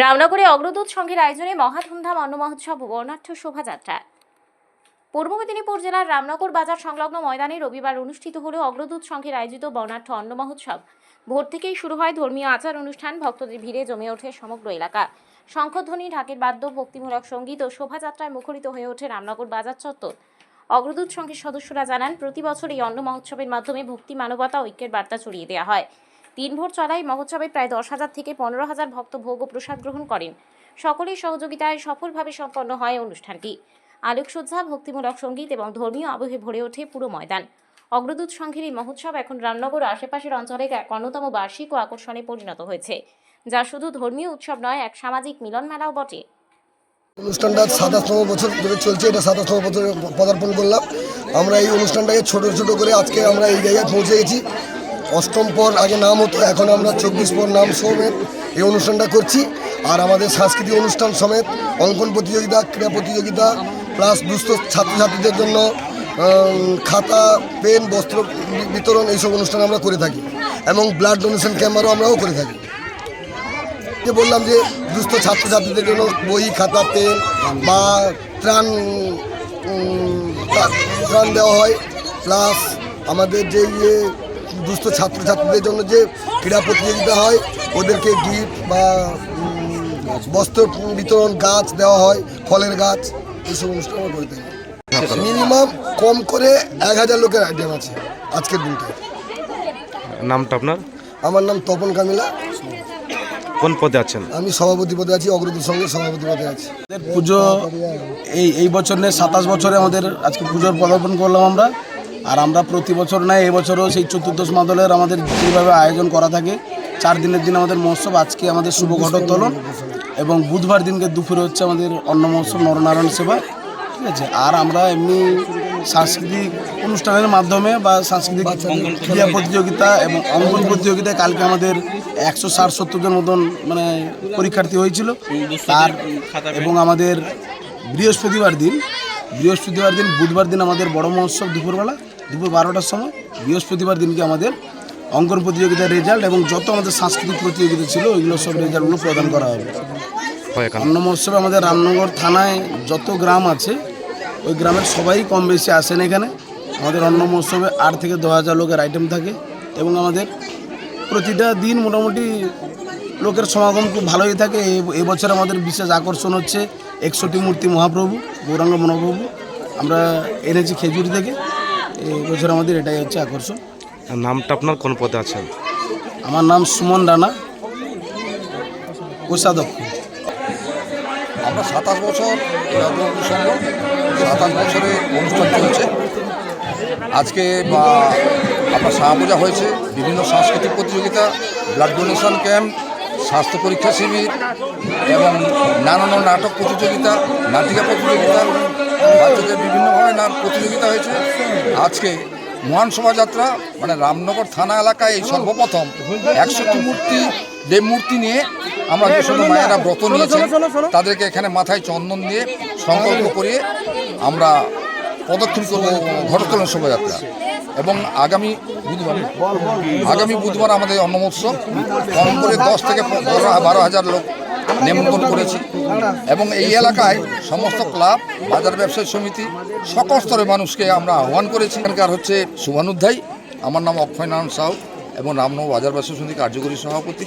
রামনগরে অগ্রদূত সংঘের আয়োজনে মহা ধুমধাম অন্ন মহোৎসব বর্ণাঢ্য শোভাযাত্রা। পূর্ব মেদিনীপুর জেলার রামনগর বাজার সংলগ্ন ময়দানে রবিবার অনুষ্ঠিত হল অগ্রদূত সংঘের আয়োজিত বর্ণাঢ্য অন্ন মহোৎসব। ভোর থেকেই শুরু হয় ধর্মীয় আচার অনুষ্ঠান, ভক্তদের ভিড়ে জমে ওঠে সমগ্র এলাকা। শঙ্খধ্বনি ঢাকের বাদ্য, ভক্তিমূলক সংগীত ও শোভাযাত্রায় মুখরিত হয়ে ওঠে রামনগর বাজার চত্বর। অগ্রদূত সংঘের সদস্যরা জানান, প্রতি বছর এই অন্ন মহোৎসবের মাধ্যমে ভক্তি, মানবতা, ঐক্যের বার্তা ছড়িয়ে দেওয়া হয়। তিন ভোর চলায় মহোৎসবে প্রায় দশ হাজার থেকে পনেরো হাজার ভক্ত ভোগ ও প্রসাদ গ্রহণ করেন। সকলের সহযোগিতায় সফলভাবে সম্পন্ন হয় অনুষ্ঠানটি। আলোকসজ্জা, ভক্তিমূলক সংগীত এবং ধর্মীয় আবহে ভরে ওঠে পুরো ময়দান। অগ্রদূত সংঘের এই মহোৎসব এখন রামনগর আশেপাশের অঞ্চলে এক অন্যতম বার্ষিক ও আকর্ষণে পরিণত হয়েছে, যা শুধু ধর্মীয় উৎসব নয়, এক সামাজিক মিলন মেলাও বটে। অনুষ্ঠানটা সাতাশতম বছর ধরে চলছে, এটা সাতাশতম বছরে পদার্পণ করলাম। আমরা এই অনুষ্ঠানটাকে ছোট ছোট করে আজকে আমরা এই জায়গায় পৌঁছে গেছি। অষ্টম পর আগে নাম হতো, এখন আমরা চব্বিশ পর নাম সমেত এই অনুষ্ঠানটা করছি। আর আমাদের সাংস্কৃতিক অনুষ্ঠান সমেত অঙ্কন প্রতিযোগিতা, ক্রীড়া প্রতিযোগিতা, প্লাস দুস্থ ছাত্রছাত্রীদের জন্য খাতা, পেন, বস্ত্র বিতরণ এইসব অনুষ্ঠান আমরা করে থাকি। এবং ব্লাড ডোনেশন ক্যাম্পারও আমরাও করে থাকি। যে বললাম যে দুস্থ ছাত্রছাত্রীদের জন্য বই, খাতা, পেন বা ত্রাণ ত্রাণ দেওয়া হয়। প্লাস আমাদের যে ইয়ে দুস্থ ছাত্রছাত্রীদের জন্য যে ক্রীড়া প্রতিযোগিতা হয় ওদেরকে গিফট বা বস্ত্র বিতরণ গাছ দেওয়া হয় ফলের গাছ এইসব অনুষ্ঠান আমরা করে থাকি। মিনিমাম কম করে এক হাজার লোকের আইটেম আছে আজকের দিনটায়। নামটা আপনার? আমার নাম তপন কামিলা। কোন পদে আছেন? আমি সভাপতি পদে আছি অগ্রদূত সঙ্গে সভাপতি পদে আছি। পুজো এই এই বছর নিয়ে সাতাশ বছরে আমাদের আজকে পুজোর পদার্পণ করলাম আমরা। আর আমরা প্রতি বছর নয় এবছরও সেই চতুর্দশ মাদলের আমাদের যেভাবে আয়োজন করা থাকে, চার দিনের দিন আমাদের মহোৎসব, আজকে আমাদের শুভ ঘটোত্তোলন এবং বুধবার দিনকে দুপুরে হচ্ছে আমাদের অন্ন মহোৎসব, নরনারায়ণ সেবা, ঠিক আছে? আর আমরা এমনি সাংস্কৃতিক অনুষ্ঠানের মাধ্যমে বা সাংস্কৃতিক ক্রীড়া প্রতিযোগিতা এবং অঙ্কন প্রতিযোগিতায় কালকে আমাদের একশো ষাট সত্তর জন মতন মানে পরীক্ষার্থী হয়েছিল। তার এবং আমাদের বৃহস্পতিবার দিন বৃহস্পতিবার দিন, বুধবার দিন আমাদের বড় মহোৎসব দুপুরবেলা। দুপুর বারোটার সময় বৃহস্পতিবার দিনকে আমাদের অঙ্কন প্রতিযোগিতার রেজাল্ট এবং যত আমাদের সাংস্কৃতিক প্রতিযোগিতা ছিল ওইগুলো সব রেজাল্টগুলো প্রদান করা হবে। অন্ন মহোৎসবে আমাদের রামনগর থানায় যত গ্রাম আছে ওই গ্রামের সবাই কম বেশি আসেন এখানে। আমাদের অন্ন মহোৎসবে আট থেকে দশ হাজার লোকের আইটেম থাকে এবং আমাদের প্রতিটা দিন মোটামুটি লোকের সমাগম খুব ভালোই থাকে। এবছর আমাদের বিশেষ আকর্ষণ হচ্ছে একষট্টি মূর্তি মহাপ্রভু গৌরাঙ্গ মহাপ্রভু। আমরা এনেছি খেজুরি থেকে। এবছর আমাদের এটাই হচ্ছে আকর্ষণ। আর নামটা আপনার কোন পদে আছেন আমার নাম সুমন রানা কোষাধ্যক্ষ। আমরা সাতাশ বছর সাতাশ বছরে অনুষ্ঠান চলছে। আজকে বা আপনার শাহ পূজা হয়েছে বিভিন্ন সাংস্কৃতিক প্রতিযোগিতা ব্লাড ডোনেশন ক্যাম্প স্বাস্থ্য পরীক্ষা শিবির এবং নানান নাটক প্রতিযোগিতা নাটিকা প্রতিযোগিতা বাচ্চাদের বিভিন্নভাবে নাট প্রতিযোগিতা হয়েছে। আজকে মহান শোভাযাত্রা মানে রামনগর থানা এলাকায় এই সর্বপ্রথম একশোটি মূর্তি যে মূর্তি নিয়ে আমরা সময় মায়েরা ব্রত নিয়েছেন তাদেরকে এখানে মাথায় চন্দন দিয়ে সংকল্প করিয়ে আমরা পদক্ষেপ করব ঘটোত্তোলন শোভাযাত্রা। এবং আগামী বুধবার আগামী বুধবার আমাদের অন্ন মহোৎসব কম করে দশ থেকে বারো হাজার লোক নিমন্ত্রণ করেছি। এবং এই এলাকায় সমস্ত ক্লাব বাজার ব্যবসায়ী সমিতি সকল স্তরের মানুষকে আমরা আহ্বান করেছি। এখানকার হচ্ছে শুভানুধ্যায়ী। আমার নাম অক্ষয় নারায়ণ সাউ এবং রামনগর বাজার ব্যবসায়ী সমিতি কার্যকরী সভাপতি।